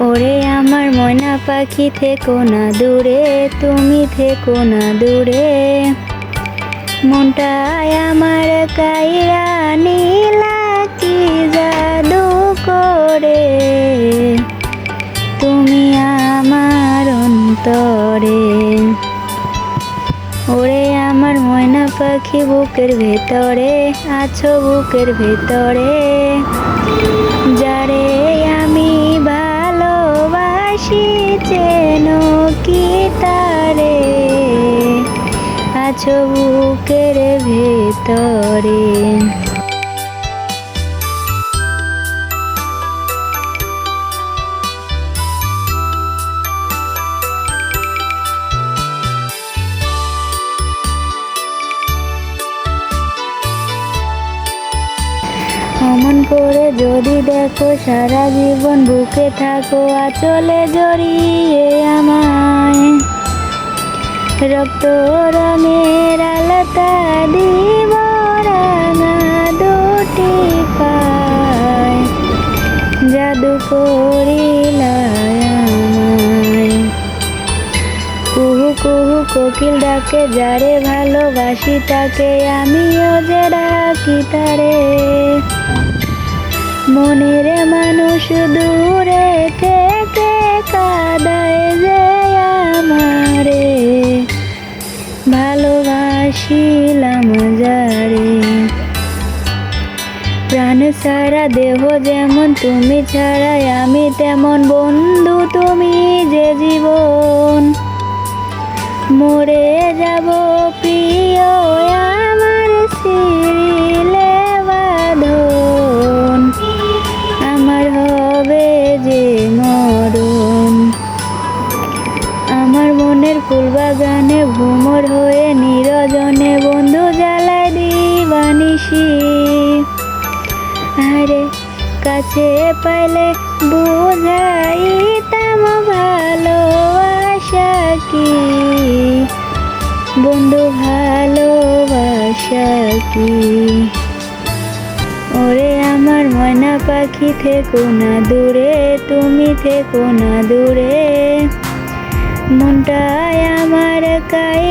ওরে আমার ময়না পাখি থেকো না দূরে, তুমি থেকো না দূরে। মনটায় আমার কাইরা নীলা কি জাদু করে। তুমি আমার অন্তরে। ওরে আমার ময়না পাখি বুকের ভেতরে, আছো বুকের ভেতরে। যারে ভালোবাসি চেন কি তারে আছো বুকের ভেতরে। অমন করে যদি দেখো সারা জীবন বুকে থাকো, আচলে জড়িয়ে আমায়। রক্ত রঙের আলতা দিব দুটি পায়। জাদু করিলায় কোকিল ডাকে, যারে ভালোবাসি তাকে আমিও যে ডাকি তারে। মনের মানুষ দূরে থেকে কাদায় যে আমারে। ভালোবাসিলাম যারে। প্রাণ সারা দেহ যেমন তুমি ছাড়াই আমি তেমন বন্ধু তুমি যে জীবন। মরে যাব প্রিয় আমার সিরিলে বাঁধন। আমার হবে যে মরণ। আমার মনের ফুল বাগানে ভ্রমর হয়ে নিরজনে বন্ধু জ্বালায় দিবানিসি আরে কাছে পাইলে বুঝাইতাম বন্ধু ভালোবাসা কি? ওরে আমার ময়না পাখি থেকো না দূরে, তুমি থেকো না দূরে। মনটায় আমার কাইরা